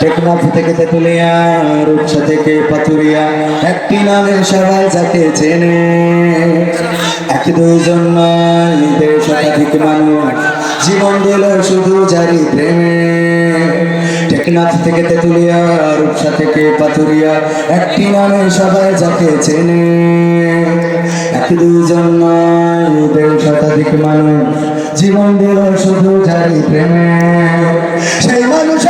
টেকনাফ থেকে তেতুলিয়া রূপসা থেকে পাতুরিয়া একটি নামে সবাই যাকে চেনে। এক দুইজন নয়, দেড় শতাধিক মানুষ। জীবন দিল শুধু জারি প্রেমে। টেকনাফ থেকে তেতুলিয়া রূপসা থেকে পাতুরিয়া একটি নামে সবাই যাকে চেনে। এক দুইজন নয়, দেড় শতাধিক মানুষ। জীবন দিল শুধু জারি প্রেমে। সেই মানুষের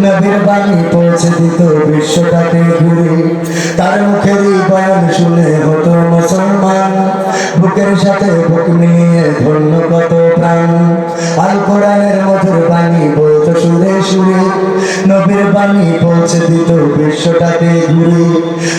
নবীর বাণী পৌঁছে দিত বিশ্বটাতে ঘুরে। তার মুখেরই বয়ান শুনে হতো মুসলমান। বুকের সাথে বুক মিলিয়ে ধন্য কত প্রাণ। আল কোরআনের মধুর বাণী বলতো সুরে সুরে। নবীর বাণী পৌঁছে দিত বিশ্বটাতে ঘুরে।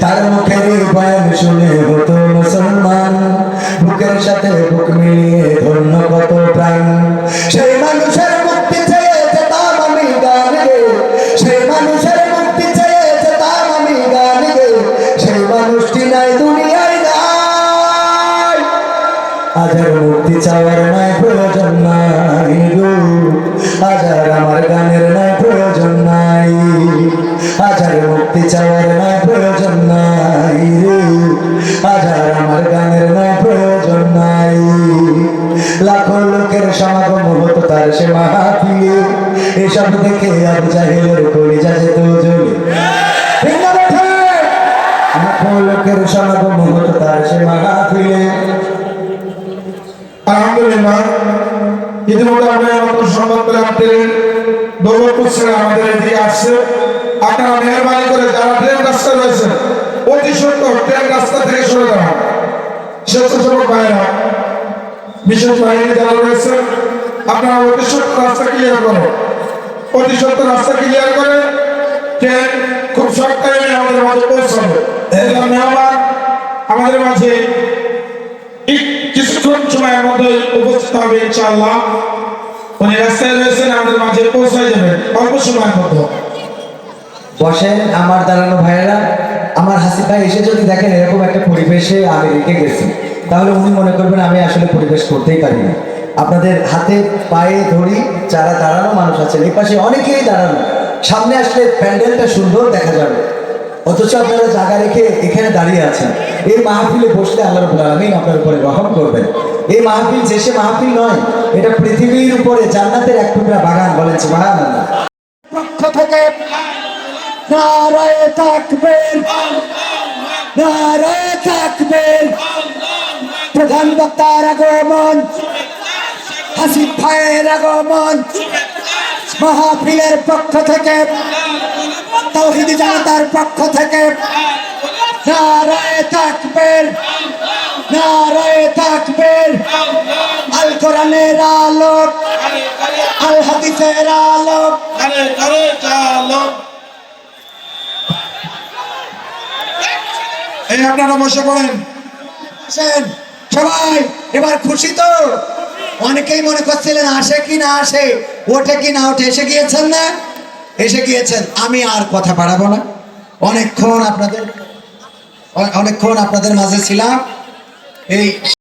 তার মুখের বয়ান শুনে হতো মুসলমান। বুকের সাথে বুক মিলিয়ে আজার মুক্তি চাওয়ার নাই প্রয়োজন নাই গো। আজার আমার গানের নাই প্রয়োজন নাই। আজার মুক্তি চাওয়ার নাই প্রয়োজন নাই রে। আজার আমার গানের নাই প্রয়োজন নাই। লাখো লোকের সমাগম হতো তার সে মাহাপিলে এসব দেখে আবু জাহিলের কলিজা যেত জ্বলে। লাখো লোকের সমাগম হতো তার সে মাহাপিলে আলহামদুলিল্লাহ, ইতিমধ্যে আমরা আমাদের সংবাদ পেলে আপনাদের দৌলতপুর ছেড়ে আমাদের এদিকে আসছে। আপনারা মেহরবানি করে যারা ট্রেন রাস্তা রয়েছে, অতি সত্তর ট্রেন রাস্তা থেকে সরে দাঁড়ান। স্বেচ্ছাসেবক ভাইরা বিশেষ বাহিনী যারা রয়েছে, আপনারা অতি রাস্তা ক্লিয়ার করো। অতি সত্তর রাস্তা ক্লিয়ার করে ট্রেন খুব শর্ট আমাদের মাঝে পৌঁছাবে। মেহমান আমাদের মাঝে উপস্থিত হবে, ইনশাআল্লাহ। উনি রাস্তায় রয়েছেন, আমাদের মাঝে পৌঁছায় যাবেন অল্প সময়ের মধ্যে বসেন, আমার দাঁড়ানো ভাইয়েরা। আমার হাসি ভাই এসে যদি দেখেন এরকম একটা পরিবেশে আমি রেখে গেছি, তাহলে উনি মনে করবেন আমি আসলে পরিবেশ করতেই পারি না। আপনাদের হাতে পায়ে ধরি, যারা দাঁড়ানো মানুষ আছেন, এই পাশে অনেকেই দাঁড়ানো। সামনে আসলে প্যান্ডেলটা সুন্দর দেখা যাবে। অথচ আপনারা জায়গা রেখে এখানে দাঁড়িয়ে আছেন। এই মাহফিলে বসলে আল্লাহ রবুল আলমিন আপনার উপরে রহম করবেন। এই মাহফিল যে সে মাহফিল নয়, এটা পৃথিবীর উপরে জান্নাতের এক টুকরা বাগান বলেন সুবহান পক্ষ থেকে নারায় তাকবীর নারায় তাকবীর। প্রধান বক্তার আগমন হাসিফ ভাইয়ের আগমন, মাহফিলের পক্ষ থেকে, তৌহিদি জনতার পক্ষ থেকে নারায় তাকবীর নারায় তাকবীর। আল কোরআনের আলোক আল হাদিসের আলোক। এই আপনারা বসে পড়েন। আসেন। সবাই এবার খুশি তো? অনেকেই মনে করছিলেন আসে কি না আসে ওঠে কি না ওঠে এসে গিয়েছেন না? এসে গিয়েছেন। আমি আর কথা বাড়াবো না। অনেকক্ষণ আপনাদের অনেকক্ষণ আপনাদের মাঝে ছিলাম। এই